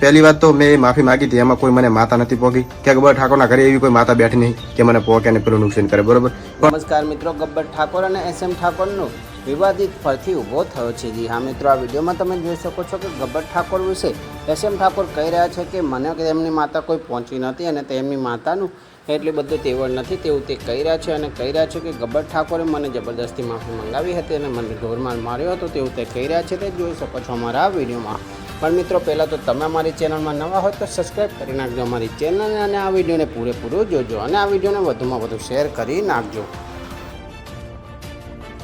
પહેલી વાત તો મેં માફી માંગી હતી, એમાં કોઈ મને માતા નથી પોગી. કે ગબ્બર ઠાકોરના ઘરે એવી કોઈ માતા બેઠી નહીં કે મને પોકે અને પેલું નુકસાન કરે, બરોબર? નમસ્કાર મિત્રો, ગબ્બર ઠાકોર અને એસ એમ ઠાકોરનો વિવાદિત ફરથી ઊભો થયો છે. જી હા મિત્રો, આ વિડીયોમાં તમે જોઈ શકો છો કે ગબ્બર ઠાકોર વિશે એસ એમ ઠાકોર કહી રહ્યા છે કે મને તેમની માતા કોઈ પહોંચી નથી અને તેમની માતાનું એટલી બધું તેવડ નથી તેવું તે કહી રહ્યા છે અને કહી રહ્યા છે કે ગબ્બર ઠાકોરે મને જબરદસ્તી માફી મંગાવી હતી અને મને ઢોરમાર માર્યો હતો તેવું તે કહી રહ્યા છે. તે જોઈ શકો છો અમારા આ વિડીયોમાં. પણ મિત્રો, પહેલાં તો તમે અમારી ચેનલમાં નવા હોય તો સબસ્ક્રાઈબ કરી નાખજો અમારી ચેનલને અને આ વિડીયોને પૂરેપૂરું જોજો અને આ વિડીયોને વધુમાં વધુ શેર કરી નાખજો.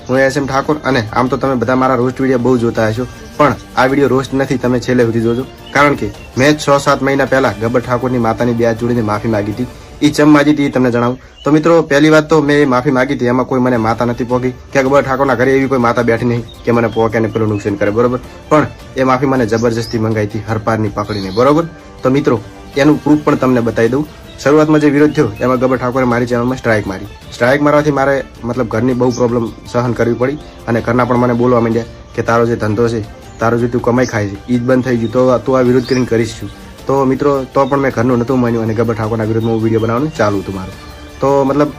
હું એસ એમ ઠાકોર અને આમ તો તમે બધા મારા રોસ્ટ વીડિયો બહુ જોતા હશો, પણ આ વીડિયો રોસ્ટ નથી, તમે છેલ્લે સુધી જોજો. કારણ કે મેં છ સાત મહિના પહેલાં ગબ્બર ઠાકોરની માતાની બે જોડીને માફી માગી હતી. એ ચમ માગી હતી એ તમને જણાવું. તો મિત્રો, પહેલી વાત તો મેં માફી માંગી હતી, એમાં કોઈ મને માતા નથી પોગી. કે ગબર ઠાકોરના ઘરે એવી કોઈ માતા બેઠી નહીં કે મને પોકે અને પેલું નુકસાન કરે, બરોબર? પણ એ માફી મને જબરજસ્તી મંગાઈ હતી, હરપારની પકડીને બરોબર? તો મિત્રો, એનું પ્રૂફ પણ તમને બતાવી દઉં. શરૂઆતમાં જે વિરોધ થયો, એમાં ગબર ઠાકોરે મારી ચેનલમાં સ્ટ્રાઇક મારી. સ્ટ્રાઇક મારવાથી મારે, મતલબ ઘરની બહુ પ્રોબ્લેમ સહન કરવી પડી અને ઘરના પણ મને બોલવા માંડ્યા કે તારો જે ધંધો છે, તારો જે તું કમાઈ ખાય છે એ જ બંધ થઈ ગયું. તો તું આ વિરોધ કરીને કરીશ છું તો મિત્રો, તો પણ મેં ઘરનું નહોતું માન્યું અને ગબ્બર ઠાકોરના વિરોધમાં હું વીડિયો બનાવવાનું ચાલુ હતું મારું. તો મતલબ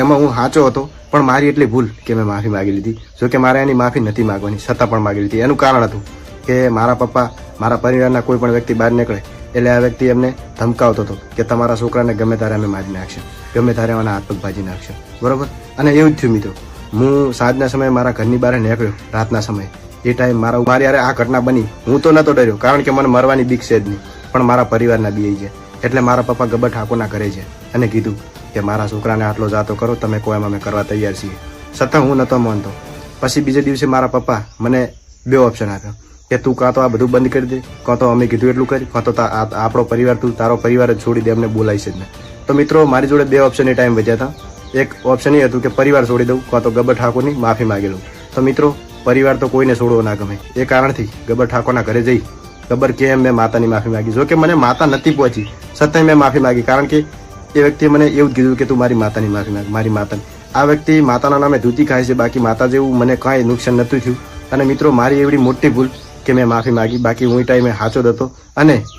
એમાં હું સાચો હતો, પણ મારી એટલી ભૂલ કે મેં માફી માગી લીધી. જો કે મારે એની માફી નથી માગવાની, છતાં પણ માગી લીધી. એનું કારણ હતું કે મારા પપ્પા, મારા પરિવારના કોઈ પણ વ્યક્તિ બહાર નીકળે, એટલે આ વ્યક્તિ એમને ધમકાવતો હતો કે તમારા છોકરાને ગમે ત્યારે અમે મારી નાખશે, ગમે ત્યારે એના હાથ પગ ભાજી નાખશે. બરોબર? અને એવું જ થયું મિત્રો. હું સાંજના સમયે મારા ઘરની બહાર નીકળ્યો, રાતના સમયે. એ ટાઈમ મારા મારી યારે આ ઘટના બની. હું તો નહોતો ડર્યો, કારણ કે મને મરવાની બીક છે જ નહીં. પણ મારા પરિવારના બી છે. એટલે મારા પપ્પા ગબ્બર ઠાકોરના ઘરે છે. અને કીધું કે મારા છોકરાને આટલો જાતો કરો, તમે કોઈ એમાં અમે કરવા તૈયાર છીએ. છતાં હું નહોતો માનતો. પછી બીજે દિવસે મારા પપ્પા મને બે ઓપ્શન આપ્યો. કે તું કાં તો આ બધું બંધ કરી દે, કાં તો અમે કીધું એટલું કરી, કાં તો આપણો પરિવાર તું તારો પરિવાર જ છોડી દે અમને બોલાવીશ જ ને તો મિત્રો, મારી જોડે બે ઓપ્શન એ ટાઈમ વધ્યા હતા. એક ઓપ્શન એ હતું કે પરિવાર છોડી દઉં, કાં તો ગબ્બર ઠાકોરની માફી માગી લઉં. તો મિત્રો, પરિવાર તો કોઈને છોડવો ના ગમે. એ કારણથી ગબ્બર ઠાકોરના ઘરે જઈ ગબ્બર કે મેં માતાની માફી માગી. જો કે મને માતા નથી પહોંચી, છતાંય મેં માફી માગી. કારણ કે એ વ્યક્તિએ મને એવું જ કીધું કે તું મારી માતાની માફી માગ, મારી માતાની આ વ્યક્તિ માતાના નામે ધૂતી ખાય છે, બાકી માતા જેવું મને કાંઈ નુકસાન નહોતું થયું. અને મિત્રો, મારી એવડી મોટી ભૂલ કે મેં માફી માગી, બાકી હું ટાઈમે સાચો જ હતો. અને